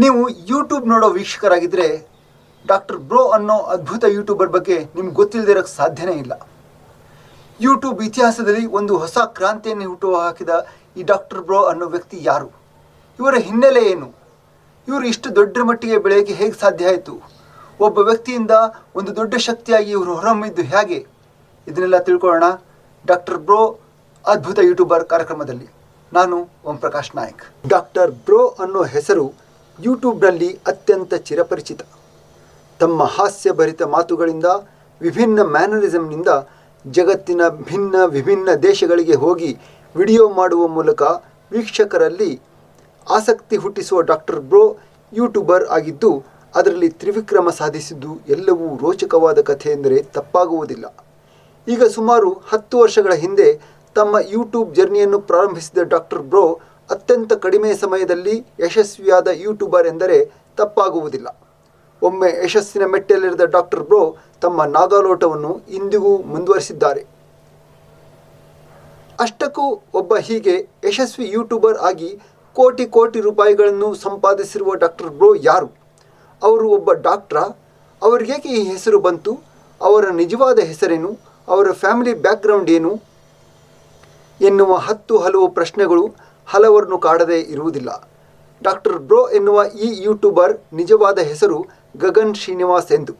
ನೀವು ಯೂಟ್ಯೂಬ್ ನೋಡೋ ವೀಕ್ಷಕರಾಗಿದ್ದರೆ doctor bro ಅನ್ನೋ ಅದ್ಭುತ ಯೂಟ್ಯೂಬರ್ ಬಗ್ಗೆ ನಿಮ್ಗೆ ಗೊತ್ತಿಲ್ಲದೆ ಇರೋಕ್ಕೆ ಸಾಧ್ಯನೇ ಇಲ್ಲ. ಯೂಟ್ಯೂಬ್ ಇತಿಹಾಸದಲ್ಲಿ ಒಂದು ಹೊಸ ಕ್ರಾಂತಿಯನ್ನು ಹುಟ್ಟು ಹಾಕಿದ ಈ ಡಾಕ್ಟರ್ ಬ್ರೋ ಅನ್ನೋ ವ್ಯಕ್ತಿ ಯಾರು? ಇವರ ಹಿನ್ನೆಲೆ ಏನು? ಇವರು ಇಷ್ಟು ದೊಡ್ಡ ಮಟ್ಟಿಗೆ ಬೆಳೆಯೋಕ್ಕೆ ಹೇಗೆ ಸಾಧ್ಯ ಆಯಿತು? ಒಬ್ಬ ವ್ಯಕ್ತಿಯಿಂದ ಒಂದು ದೊಡ್ಡ ಶಕ್ತಿಯಾಗಿ ಇವರು ಹೊರಹೊಮ್ಮಿದ್ದು ಹೇಗೆ? ಇದನ್ನೆಲ್ಲ ತಿಳ್ಕೊಳ್ಳೋಣ ಡಾಕ್ಟರ್ ಬ್ರೋ ಅದ್ಭುತ ಯೂಟ್ಯೂಬರ್ ಕಾರ್ಯಕ್ರಮದಲ್ಲಿ. ನಾನು ಓಂ ಪ್ರಕಾಶ್ ನಾಯಕ್. ಡಾಕ್ಟರ್ ಬ್ರೋ ಅನ್ನೋ ಹೆಸರು ಯೂಟ್ಯೂಬ್ನಲ್ಲಿ ಅತ್ಯಂತ ಚಿರಪರಿಚಿತ. ತಮ್ಮ ಹಾಸ್ಯಭರಿತ ಮಾತುಗಳಿಂದ, ವಿಭಿನ್ನ ಮ್ಯಾನರಿಸಮ್ನಿಂದ ಜಗತ್ತಿನ ಭಿನ್ನ ವಿಭಿನ್ನ ದೇಶಗಳಿಗೆ ಹೋಗಿ ವಿಡಿಯೋ ಮಾಡುವ ಮೂಲಕ ವೀಕ್ಷಕರಲ್ಲಿ ಆಸಕ್ತಿ ಹುಟ್ಟಿಸುವ ಡಾಕ್ಟರ್ ಬ್ರೋ ಯೂಟ್ಯೂಬರ್ ಆಗಿದ್ದು, ಅದರಲ್ಲಿ ತ್ರಿವಿಕ್ರಮ ಸಾಧಿಸಿದ್ದು ಎಲ್ಲವೂ ರೋಚಕವಾದ ಕಥೆ ಎಂದರೆ ತಪ್ಪಾಗುವುದಿಲ್ಲ. ಈಗ ಸುಮಾರು ಹತ್ತು ವರ್ಷಗಳ ಹಿಂದೆ ತಮ್ಮ ಯೂಟ್ಯೂಬ್ ಜರ್ನಿಯನ್ನು ಪ್ರಾರಂಭಿಸಿದ ಡಾಕ್ಟರ್ ಬ್ರೋ ಅತ್ಯಂತ ಕಡಿಮೆ ಸಮಯದಲ್ಲಿ ಯಶಸ್ವಿಯಾದ ಯೂಟ್ಯೂಬರ್ ಎಂದರೆ ತಪ್ಪಾಗುವುದಿಲ್ಲ. ಒಮ್ಮೆ ಯಶಸ್ಸಿನ ಮೆಟ್ಟಲಿರದ ಡಾಕ್ಟರ್ ಬ್ರೋ ತಮ್ಮ ನಾಗಾಲೋಟವನ್ನು ಇಂದಿಗೂ ಮುಂದುವರಿಸಿದ್ದಾರೆ. ಅಷ್ಟಕ್ಕೂ ಒಬ್ಬ ಹೀಗೆ ಯಶಸ್ವಿ ಯೂಟ್ಯೂಬರ್ ಆಗಿ ಕೋಟಿ ಕೋಟಿ ರೂಪಾಯಿಗಳನ್ನು ಸಂಪಾದಿಸಿರುವ ಡಾಕ್ಟರ್ ಬ್ರೋ ಯಾರು? ಅವರು ಒಬ್ಬ ಡಾಕ್ಟ್ರಾ. ಅವರಿಗೇಕೆ ಈ ಹೆಸರು ಬಂತು? ಅವರ ನಿಜವಾದ ಹೆಸರೇನು? ಅವರ ಫ್ಯಾಮಿಲಿ ಬ್ಯಾಕ್ಗ್ರೌಂಡ್ ಏನು? ಎನ್ನುವ ಹತ್ತು ಹಲವು ಪ್ರಶ್ನೆಗಳು ಹಲವರನ್ನು ಕಾಡದೇ ಇರುವುದಿಲ್ಲ. ಡಾಕ್ಟರ್ ಬ್ರೋ ಎನ್ನುವ ಈ ಯೂಟ್ಯೂಬರ್ ನಿಜವಾದ ಹೆಸರು ಗಗನ್ ಶ್ರೀನಿವಾಸ್ ಎಂದು.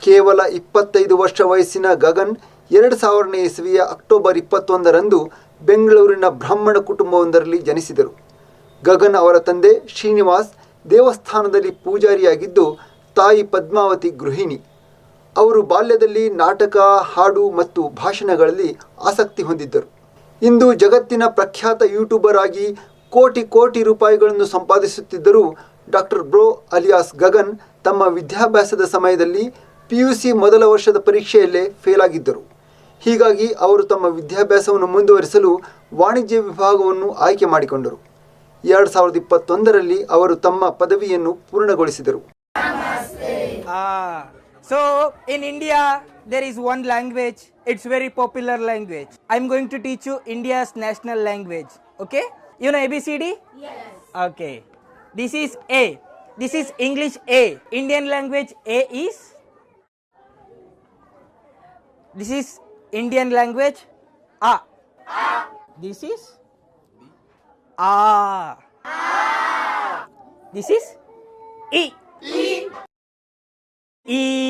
ಕೇವಲ ಇಪ್ಪತ್ತೈದು ವರ್ಷ ವಯಸ್ಸಿನ ಗಗನ್ ಎರಡು ಸಾವಿರನೇ ಇಸವಿಯ ಅಕ್ಟೋಬರ್ ಇಪ್ಪತ್ತೊಂದರಂದು ಬೆಂಗಳೂರಿನ ಬ್ರಾಹ್ಮಣ ಕುಟುಂಬವೊಂದರಲ್ಲಿ ಜನಿಸಿದರು. ಗಗನ್ ಅವರ ತಂದೆ ಶ್ರೀನಿವಾಸ್ ದೇವಸ್ಥಾನದಲ್ಲಿ ಪೂಜಾರಿಯಾಗಿದ್ದು ತಾಯಿ ಪದ್ಮಾವತಿ ಗೃಹಿಣಿ. ಅವರು ಬಾಲ್ಯದಲ್ಲಿ ನಾಟಕ, ಹಾಡು ಮತ್ತು ಭಾಷಣಗಳಲ್ಲಿ ಆಸಕ್ತಿ ಹೊಂದಿದ್ದರು. ಇಂದು ಜಗತ್ತಿನ ಪ್ರಖ್ಯಾತ ಯೂಟ್ಯೂಬರ್ ಆಗಿ ಕೋಟಿ ಕೋಟಿ ರೂಪಾಯಿಗಳನ್ನು ಸಂಪಾದಿಸುತ್ತಿದ್ದರೂ ಡಾಕ್ಟರ್ ಬ್ರೋ ಅಲಿಯಾಸ್ ಗಗನ್ ತಮ್ಮ ವಿದ್ಯಾಭ್ಯಾಸದ ಸಮಯದಲ್ಲಿ ಪಿ ಯು ಸಿ ಮೊದಲ ವರ್ಷದ ಪರೀಕ್ಷೆಯಲ್ಲೇ ಫೇಲ್ ಆಗಿದ್ದರು. ಹೀಗಾಗಿ ಅವರು ತಮ್ಮ ವಿದ್ಯಾಭ್ಯಾಸವನ್ನು ಮುಂದುವರಿಸಲು ವಾಣಿಜ್ಯ ವಿಭಾಗವನ್ನು ಆಯ್ಕೆ ಮಾಡಿಕೊಂಡರು. ಎರಡು ಸಾವಿರದ ಇಪ್ಪತ್ತೊಂದರಲ್ಲಿ ಅವರು ತಮ್ಮ ಪದವಿಯನ್ನು ಪೂರ್ಣಗೊಳಿಸಿದರು. So in India there is one language. It's very popular language. I'm going to teach you India's national language. Okay? You know ABCD? Yes. Okay. This is A. This is English A. Indian language A is. This is Indian language A. A. This is A. This is E. E. U.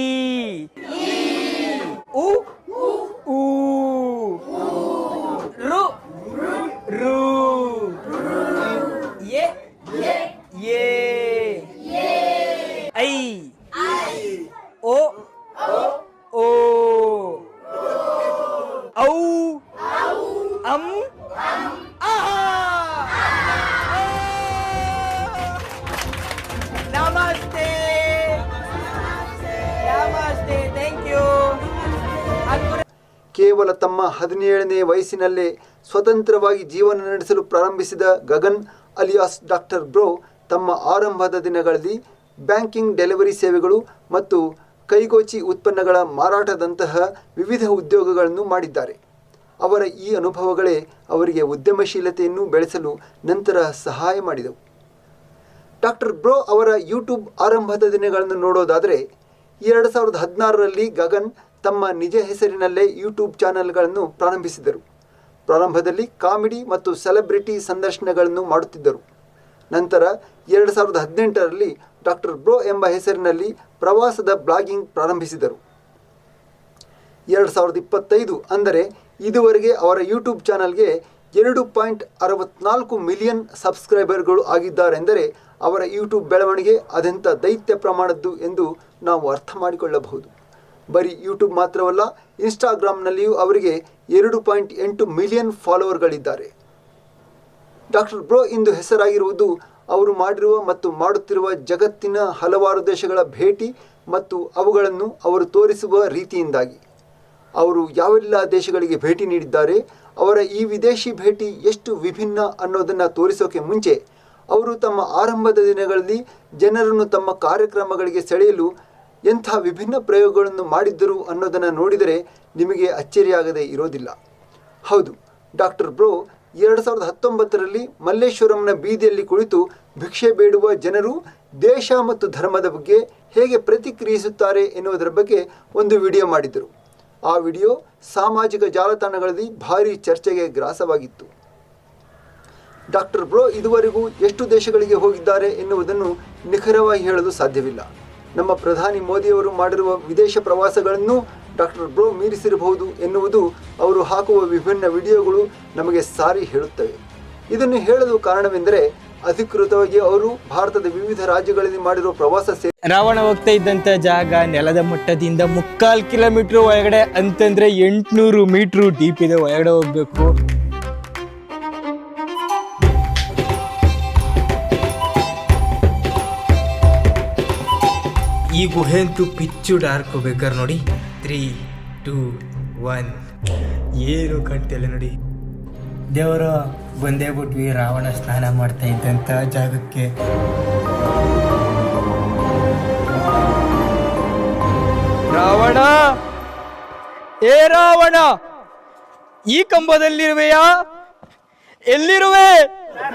ಕೇವಲ ತಮ್ಮ ಹದಿನೇಳನೇ ವಯಸ್ಸಿನಲ್ಲೇ ಸ್ವತಂತ್ರವಾಗಿ ಜೀವನ ನಡೆಸಲು ಪ್ರಾರಂಭಿಸಿದ Gagan alias doctor bro ತಮ್ಮ ಆರಂಭದ ದಿನಗಳಲ್ಲಿ ಬ್ಯಾಂಕಿಂಗ್ ಡೆಲಿವರಿ ಸೇವೆಗಳು ಮತ್ತು ಕೈಗೋಚಿ ಉತ್ಪನ್ನಗಳ ಮಾರಾಟದಂತಹ ವಿವಿಧ ಉದ್ಯೋಗಗಳನ್ನು ಮಾಡಿದ್ದಾರೆ. ಅವರ ಈ ಅನುಭವಗಳೇ ಅವರಿಗೆ ಉದ್ಯಮಶೀಲತೆಯನ್ನು ಬೆಳೆಸಲು ನಂತರ ಸಹಾಯ ಮಾಡಿದವು. ಡಾಕ್ಟರ್ ಬ್ರೋ ಅವರ ಯೂಟ್ಯೂಬ್ ಆರಂಭದ ದಿನಗಳನ್ನು ನೋಡೋದಾದರೆ, ಎರಡು ಸಾವಿರದ ಹದಿನಾರರಲ್ಲಿ ಗಗನ್ ತಮ್ಮ ನಿಜ ಹೆಸರಿನಲ್ಲೇ ಯೂಟ್ಯೂಬ್ ಚಾನೆಲ್ಗಳನ್ನು ಪ್ರಾರಂಭಿಸಿದರು. ಪ್ರಾರಂಭದಲ್ಲಿ ಕಾಮಿಡಿ ಮತ್ತು ಸೆಲೆಬ್ರಿಟಿ ಸಂದರ್ಶನಗಳನ್ನು ಮಾಡುತ್ತಿದ್ದರು. ನಂತರ ಎರಡು ಸಾವಿರದ ಹದಿನೆಂಟರಲ್ಲಿ ಡಾಕ್ಟರ್ ಬ್ರೋ ಎಂಬ ಹೆಸರಿನಲ್ಲಿ ಪ್ರವಾಸದ ಬ್ಲಾಗಿಂಗ್ ಪ್ರಾರಂಭಿಸಿದರು. ಎರಡು ಸಾವಿರದ ಇಪ್ಪತ್ತೈದು ಅಂದರೆ ಇದುವರೆಗೆ ಅವರ ಯೂಟ್ಯೂಬ್ ಚಾನಲ್ಗೆ ಎರಡು ಪಾಯಿಂಟ್ ಅರವತ್ನಾಲ್ಕು ಮಿಲಿಯನ್ ಸಬ್ಸ್ಕ್ರೈಬರ್ಗಳು ಆಗಿದ್ದಾರೆಂದರೆ ಅವರ ಯೂಟ್ಯೂಬ್ ಬೆಳವಣಿಗೆ ಅದೆಂಥ ದೈತ್ಯ ಪ್ರಮಾಣದ್ದು ಎಂದು ನಾವು ಅರ್ಥ ಮಾಡಿಕೊಳ್ಳಬಹುದು. ಬರೀ ಯೂಟ್ಯೂಬ್ ಮಾತ್ರವಲ್ಲ ಇನ್ಸ್ಟಾಗ್ರಾಮ್ನಲ್ಲಿಯೂ ಅವರಿಗೆ ಎರಡು ಪಾಯಿಂಟ್ ಎಂಟು ಮಿಲಿಯನ್ ಫಾಲೋವರ್ಗಳಿದ್ದಾರೆ. ಡಾಕ್ಟರ್ ಬ್ರೋ, ಇಂದು ಹೆಸರಾಗಿರುವುದು ಅವರು ಮಾಡಿರುವ ಮತ್ತು ಮಾಡುತ್ತಿರುವ ಜಗತ್ತಿನ ಹಲವಾರು ದೇಶಗಳ ಭೇಟಿ ಮತ್ತು ಅವುಗಳನ್ನು ಅವರು ತೋರಿಸುವ ರೀತಿಯಿಂದಾಗಿ. ಅವರು ಯಾವೆಲ್ಲ ದೇಶಗಳಿಗೆ ಭೇಟಿ ನೀಡಿದ್ದಾರೆ, ಅವರ ಈ ವಿದೇಶಿ ಭೇಟಿ ಎಷ್ಟು ವಿಭಿನ್ನ ಅನ್ನೋದನ್ನು ತೋರಿಸೋಕೆ ಮುಂಚೆ, ಅವರು ತಮ್ಮ ಆರಂಭದ ದಿನಗಳಲ್ಲಿ ಜನರನ್ನು ತಮ್ಮ ಕಾರ್ಯಕ್ರಮಗಳಿಗೆ ಸೆಳೆಯಲು ಎಂಥ ವಿಭಿನ್ನ ಪ್ರಯೋಗಗಳನ್ನು ಮಾಡಿದ್ದರು ಅನ್ನೋದನ್ನು ನೋಡಿದರೆ ನಿಮಗೆ ಅಚ್ಚರಿಯಾಗದೇ ಇರೋದಿಲ್ಲ. ಹೌದು, ಡಾಕ್ಟರ್ ಬ್ರೋ, ಎರಡು ಸಾವಿರದ ಹತ್ತೊಂಬತ್ತರಲ್ಲಿ ಮಲ್ಲೇಶ್ವರಂನ ಬೀದಿಯಲ್ಲಿ ಕುಳಿತು ಭಿಕ್ಷೆ ಬೇಡುವ ಜನರು ದೇಶ ಮತ್ತು ಧರ್ಮದ ಬಗ್ಗೆ ಹೇಗೆ ಪ್ರತಿಕ್ರಿಯಿಸುತ್ತಾರೆ ಎನ್ನುವುದರ ಬಗ್ಗೆ ಒಂದು ವಿಡಿಯೋ ಮಾಡಿದರು. ಆ ವಿಡಿಯೋ ಸಾಮಾಜಿಕ ಜಾಲತಾಣಗಳಲ್ಲಿ ಭಾರೀ ಚರ್ಚೆಗೆ ಗ್ರಾಸವಾಗಿತ್ತು. ಡಾಕ್ಟರ್ ಬ್ರೋ, ಇದುವರೆಗೂ ಎಷ್ಟು ದೇಶಗಳಿಗೆ ಹೋಗಿದ್ದಾರೆ ಎನ್ನುವುದನ್ನು ನಿಖರವಾಗಿ ಹೇಳಲು ಸಾಧ್ಯವಿಲ್ಲ. ನಮ್ಮ ಪ್ರಧಾನಿ ಮೋದಿಯವರು ಮಾಡಿರುವ ವಿದೇಶ ಪ್ರವಾಸಗಳನ್ನು ಡಾಕ್ಟರ್ ಬ್ರೋ ಮೀರಿಸಿರಬಹುದು ಎನ್ನುವುದು ಅವರು ಹಾಕುವ ವಿಭಿನ್ನ ವಿಡಿಯೋಗಳು ನಮಗೆ ಸಾರಿ ಹೇಳುತ್ತವೆ. ಇದನ್ನು ಹೇಳಲು ಕಾರಣವೆಂದರೆ ಅಧಿಕೃತವಾಗಿ ಅವರು ಭಾರತದ ವಿವಿಧ ರಾಜ್ಯಗಳಲ್ಲಿ ಮಾಡಿರುವ ಪ್ರವಾಸ ಸೇ ರಾವಣ ಹೋಗ್ತಾ ಇದ್ದಂತ ಜಾಗ ನೆಲದ ಮಟ್ಟದಿಂದ ಮುಕ್ಕಾಲ್ ಕಿಲೋಮೀಟರ್ ಒಳಗಡೆ ಅಂತಂದ್ರೆ ಎಂಟುನೂರು ಮೀಟರ್ ಡೀಪ್ ಇದೆ. ಒಳಗಡೆ ಹೋಗ್ಬೇಕು. ಈ ಗುಹೆ ಅಂತೂ ಪಿಚ್ಚು ಡಾರ್ಕ್ ಬೇಕಾದ್ರೆ ನೋಡಿ. Three two one. ಏನು ಕಾಣ್ತಿಲ್ಲ ನೋಡಿ. ದೇವರ ಬಂದೇ ಬಿಟ್ವಿ ರಾವಣ ಸ್ನಾನ ಮಾಡ್ತಾ ಇದ್ದಂಥ ಜಾಗಕ್ಕೆ. ರಾವಣ! ಏ ರಾವಣ! ಈ ಕಂಬದಲ್ಲಿರುವೆಯಾ? ಎಲ್ಲಿರುವೆ?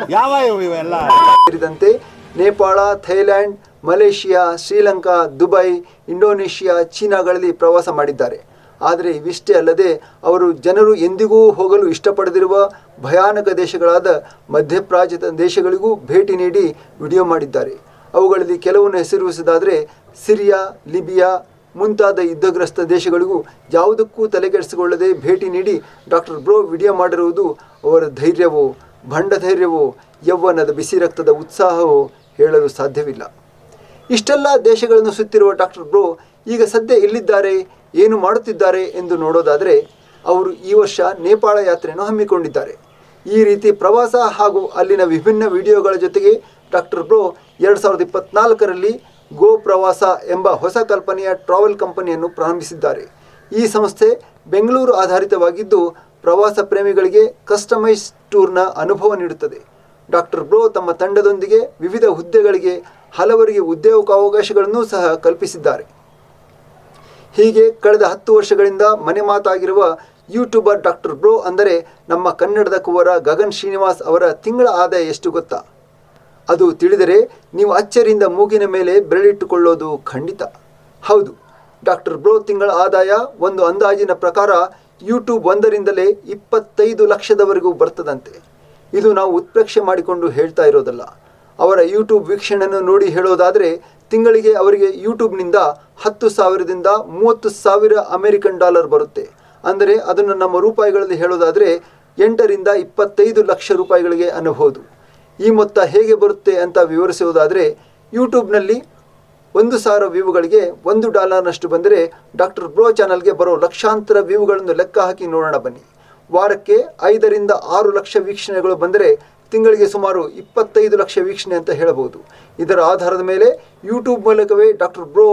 ಯಾವ ಇವೆಲ್ಲ? ಸೇರಿದಂತೆ Nepal Thailand Malaysia, Sri Lanka, Dubai, Indonesia, ಚೀನಾಗಳಲ್ಲಿ ಪ್ರವಾಸ ಮಾಡಿದ್ದಾರೆ. ಆದರೆ ಇವಿಷ್ಟೇ ಅಲ್ಲದೆ ಅವರು ಜನರು ಎಂದಿಗೂ ಹೋಗಲು ಇಷ್ಟಪಡದಿರುವ ಭಯಾನಕ ದೇಶಗಳಾದ ಮಧ್ಯಪ್ರಾಜ್ಯದ ದೇಶಗಳಿಗೂ ಭೇಟಿ ನೀಡಿ ವಿಡಿಯೋ ಮಾಡಿದ್ದಾರೆ. ಅವುಗಳಲ್ಲಿ ಕೆಲವನ್ನು ಹೆಸರಿಸುವುದಾದರೆ ಸಿರಿಯಾ, ಲಿಬಿಯಾ ಮುಂತಾದ ಯುದ್ಧಗ್ರಸ್ತ ದೇಶಗಳಿಗೂ ಯಾವುದಕ್ಕೂ ತಲೆಕೆಡಿಸಿಕೊಳ್ಳದೆ ಭೇಟಿ ನೀಡಿ ಡಾಕ್ಟರ್ ಬ್ರೋ ವಿಡಿಯೋ ಮಾಡಿರುವುದು ಅವರ ಧೈರ್ಯವೋ ಭಂಡ ಧೈರ್ಯವೋ ಯೌವನದ ಬಿಸಿ ರಕ್ತದ ಉತ್ಸಾಹವೋ ಹೇಳಲು ಸಾಧ್ಯವಿಲ್ಲ. ಇಷ್ಟೆಲ್ಲ ದೇಶಗಳನ್ನು ಸುತ್ತಿರುವ ಡಾಕ್ಟರ್ ಬ್ರೋ ಈಗ ಸದ್ಯ ಎಲ್ಲಿದ್ದಾರೆ, ಏನು ಮಾಡುತ್ತಿದ್ದಾರೆ ಎಂದು ನೋಡೋದಾದರೆ ಅವರು ಈ ವರ್ಷ ನೇಪಾಳ ಯಾತ್ರೆಯನ್ನು ಹಮ್ಮಿಕೊಂಡಿದ್ದಾರೆ. ಈ ರೀತಿ ಪ್ರವಾಸ ಹಾಗೂ ಅಲ್ಲಿನ ವಿಭಿನ್ನ ವಿಡಿಯೋಗಳ ಜೊತೆಗೆ ಡಾಕ್ಟರ್ ಬ್ರೋ ಎರಡು ಸಾವಿರದ ಇಪ್ಪತ್ನಾಲ್ಕರಲ್ಲಿ ಗೋ ಪ್ರವಾಸ ಎಂಬ ಹೊಸ ಕಲ್ಪನೆಯ ಟ್ರಾವೆಲ್ ಕಂಪನಿಯನ್ನು ಪ್ರಾರಂಭಿಸಿದ್ದಾರೆ. ಈ ಸಂಸ್ಥೆ ಬೆಂಗಳೂರು ಆಧಾರಿತವಾಗಿದ್ದು ಪ್ರವಾಸ ಪ್ರೇಮಿಗಳಿಗೆ ಕಸ್ಟಮೈಸ್ ಟೂರ್ನ ಅನುಭವ ನೀಡುತ್ತದೆ. ಡಾಕ್ಟರ್ ಬ್ರೋ ತಮ್ಮ ತಂಡದೊಂದಿಗೆ ವಿವಿಧ ಹುದ್ದೆಗಳಿಗೆ ಹಲವರಿಗೆ ಉದ್ಯೋಗಾವಕಾಶಗಳನ್ನು ಸಹ ಕಲ್ಪಿಸಿದ್ದಾರೆ. ಹೀಗೆ ಕಳೆದ ಹತ್ತು ವರ್ಷಗಳಿಂದ ಮನೆ ಮಾತಾಗಿರುವ ಯೂಟ್ಯೂಬರ್ ಡಾಕ್ಟರ್ ಬ್ರೋ ಅಂದರೆ ನಮ್ಮ ಕನ್ನಡದ ಕುವರ ಗಗನ್ ಶ್ರೀನಿವಾಸ್ ಅವರ ತಿಂಗಳ ಆದಾಯ ಎಷ್ಟು ಗೊತ್ತಾ? ಅದು ತಿಳಿದರೆ ನೀವು ಅಚ್ಚರಿಯಿಂದ ಮೂಗಿನ ಮೇಲೆ ಬೆರಳಿಟ್ಟುಕೊಳ್ಳೋದು ಖಂಡಿತ. ಹೌದು, ಡಾಕ್ಟರ್ ಬ್ರೋ ತಿಂಗಳ ಆದಾಯ ಒಂದು ಅಂದಾಜಿನ ಪ್ರಕಾರ ಯೂಟ್ಯೂಬ್ ಒಂದರಿಂದಲೇ ಇಪ್ಪತ್ತೈದು ಲಕ್ಷದವರೆಗೂ ಬರ್ತದಂತೆ. ಇದು ನಾವು ಉತ್ಪ್ರೇಕ್ಷೆ ಮಾಡಿಕೊಂಡು ಹೇಳ್ತಾ ಇರೋದಲ್ಲ. ಅವರ ಯೂಟ್ಯೂಬ್ ವೀಕ್ಷಣೆಯನ್ನು ನೋಡಿ ಹೇಳೋದಾದರೆ, ತಿಂಗಳಿಗೆ ಅವರಿಗೆ ಯೂಟ್ಯೂಬ್ನಿಂದ ಹತ್ತು ಸಾವಿರದಿಂದ ಮೂವತ್ತು ಸಾವಿರ ಅಮೆರಿಕನ್ ಡಾಲರ್ ಬರುತ್ತೆ. ಅಂದರೆ ಅದನ್ನು ನಮ್ಮ ರೂಪಾಯಿಗಳಲ್ಲಿ ಹೇಳೋದಾದರೆ, ಎಂಟರಿಂದ ಇಪ್ಪತ್ತೈದು ಲಕ್ಷ ರೂಪಾಯಿಗಳಿಗೆ ಅನ್ನಬಹುದು. ಈ ಮೊತ್ತ ಹೇಗೆ ಬರುತ್ತೆ ಅಂತ ವಿವರಿಸುವುದಾದರೆ, ಯೂಟ್ಯೂಬ್ನಲ್ಲಿ ಒಂದು ಸಾವಿರ ವ್ಯೂಗಳಿಗೆ ಒಂದು ಡಾಲರ್ನಷ್ಟು ಬಂದರೆ, ಡಾಕ್ಟರ್ ಬ್ರೋ ಚಾನಲ್ಗೆ ಬರೋ ಲಕ್ಷಾಂತರ ವ್ಯೂಗಳನ್ನು ಲೆಕ್ಕ ಹಾಕಿ ನೋಡೋಣ ಬನ್ನಿ. ವಾರಕ್ಕೆ ಐದರಿಂದ ಆರು ಲಕ್ಷ ವೀಕ್ಷಣೆಗಳು ಬಂದರೆ ತಿಂಗಳಿಗೆ ಸುಮಾರು ಇಪ್ಪತ್ತೈದು ಲಕ್ಷ ವೀಕ್ಷಣೆ ಅಂತ ಹೇಳಬಹುದು. ಇದರ ಆಧಾರದ ಮೇಲೆ ಯೂಟ್ಯೂಬ್ ಮೂಲಕವೇ ಡಾಕ್ಟರ್ ಬ್ರೋ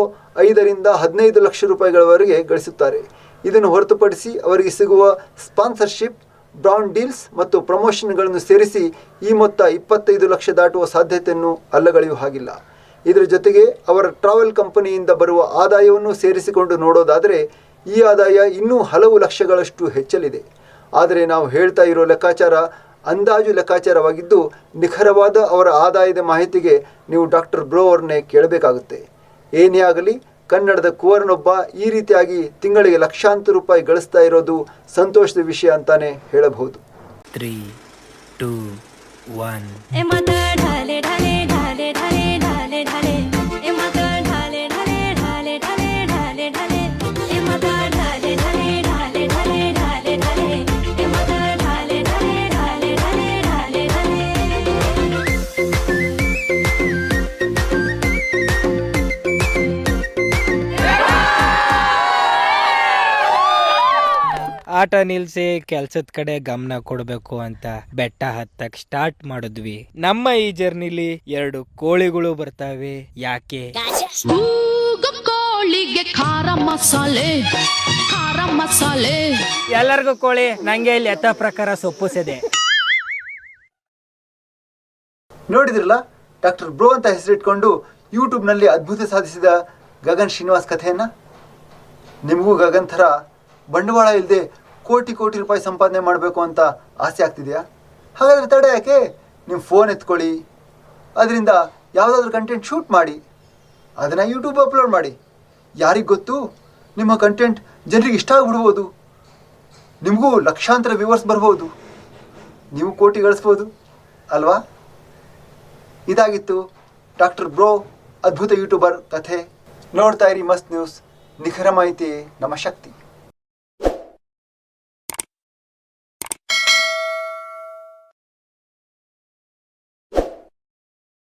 ಐದರಿಂದ ಹದಿನೈದು ಲಕ್ಷ ರೂಪಾಯಿಗಳವರೆಗೆ ಗಳಿಸುತ್ತಾರೆ. ಇದನ್ನು ಹೊರತುಪಡಿಸಿ ಅವರಿಗೆ ಸಿಗುವ ಸ್ಪಾನ್ಸರ್ಶಿಪ್ ಬ್ರಾಂಡ್ ಡೀಲ್ಸ್ ಮತ್ತು ಪ್ರಮೋಷನ್ಗಳನ್ನು ಸೇರಿಸಿ ಈ ಮೊತ್ತ ಇಪ್ಪತ್ತೈದು ಲಕ್ಷ ದಾಟುವ ಸಾಧ್ಯತೆಯನ್ನು ಅಲ್ಲಗಳೆಯೂ ಹಾಗಿಲ್ಲ. ಇದರ ಜೊತೆಗೆ ಅವರ ಟ್ರಾವೆಲ್ ಕಂಪನಿಯಿಂದ ಬರುವ ಆದಾಯವನ್ನು ಸೇರಿಸಿಕೊಂಡು ನೋಡೋದಾದರೆ ಈ ಆದಾಯ ಇನ್ನೂ ಹಲವು ಲಕ್ಷಗಳಷ್ಟು ಹೆಚ್ಚಲಿದೆ. ಆದರೆ ನಾವು ಹೇಳ್ತಾ ಇರೋ ಲೆಕ್ಕಾಚಾರ ಅಂದಾಜು ಲೆಕ್ಕಾಚಾರವಾಗಿದ್ದು ನಿಖರವಾದ ಅವರ ಆದಾಯದ ಮಾಹಿತಿಗೆ ನೀವು ಡಾಕ್ಟರ್ ಬ್ರೋ ಅವ್ರನ್ನೇ ಕೇಳಬೇಕಾಗುತ್ತೆ. ಏನೇ ಆಗಲಿ ಕನ್ನಡದ ಕುವರನೊಬ್ಬ ಈ ರೀತಿಯಾಗಿ ತಿಂಗಳಿಗೆ ಲಕ್ಷಾಂತರ ರೂಪಾಯಿ ಗಳಿಸ್ತಾ ಇರೋದು ಸಂತೋಷದ ವಿಷಯ ಅಂತಾನೆ ಹೇಳಬಹುದು. ತ್ರೀ ಟೂ ಒನ್ ಆಟ ನಿಲ್ಸಿ ಕೆಲ್ಸದ ಕಡೆ ಗಮನ ಕೊಡಬೇಕು ಅಂತ ಬೆಟ್ಟ ಹತ್ತಕ್ ಸ್ಟಾರ್ಟ್ ಮಾಡಿದ್ವಿ. ನಮ್ಮ ಈ ಜರ್ನಿಲಿ ಎರಡು ಕೋಳಿಗಳು ಬರ್ತಾವೆ. ಯಾಕೆ? ಕೋಳಿಗೆ ಖಾರ ಮಸಾಲೆ ಖಾರ ಮಸಾಲೆ. ಎಲ್ಲರಿಗೂ ಕೋಳಿ ನಂಗೆ ಇಲ್ಲಿ ಯಥ ಪ್ರಕಾರ ಸೊಪ್ಪು ಸೆದೆ. ನೋಡಿದ್ರಲ್ಲ? ಡಾಕ್ಟರ್ ಬ್ರೋ ಅಂತ ಹೆಸರಿಟ್ಕೊಂಡು ಯೂಟ್ಯೂಬ್ನಲ್ಲಿ ಅದ್ಭುತ ಸಾಧಿಸಿದ ಗಗನ್ ಶ್ರೀನಿವಾಸ್ ಕಥೆಯನ್ನ? ನಿಮಗೂ ಗಗನ್ ಥರ ಬಂಡವಾಳ ಇಲ್ಲದೆ ಕೋಟಿ ಕೋಟಿ ರೂಪಾಯಿ ಸಂಪಾದನೆ ಮಾಡಬೇಕು ಅಂತ ಆಸೆ ಆಗ್ತಿದೆಯಾ? ಹಾಗಾದರೆ ತಡೆ ಯಾಕೆ? ನಿಮ್ಮ ಫೋನ್ ಎತ್ಕೊಳ್ಳಿ. ಅದರಿಂದ ಯಾವುದಾದ್ರೂ ಕಂಟೆಂಟ್ ಶೂಟ್ ಮಾಡಿ. ಅದನ್ನು ಯೂಟ್ಯೂಬ್ ಅಪ್ಲೋಡ್ ಮಾಡಿ. ಯಾರಿಗೆ ಗೊತ್ತು? ನಿಮ್ಮ ಕಂಟೆಂಟ್ ಜನರಿಗೆ ಇಷ್ಟ ಆಗ್ಬಿಡ್ಬೋದು. ನಿಮಗೂ ಲಕ್ಷಾಂತರ ವ್ಯೂವರ್ಸ್ ಬರ್ಬೋದು. ನೀವು ಕೋಟಿ ಗಳಿಸ್ಬೋದು. ಅಲ್ವಾ? ಇದಾಗಿತ್ತು ಡಾಕ್ಟರ್ ಬ್ರೋ ಅದ್ಭುತ ಯೂಟ್ಯೂಬರ್ ಕಥೆ. ನೋಡ್ತಾ ಇರಿ ಮಸ್ತ್ ನ್ಯೂಸ್ ನಿಖರ ಮಾಹಿತಿ, ನಮ್ಮ ಶಕ್ತಿ.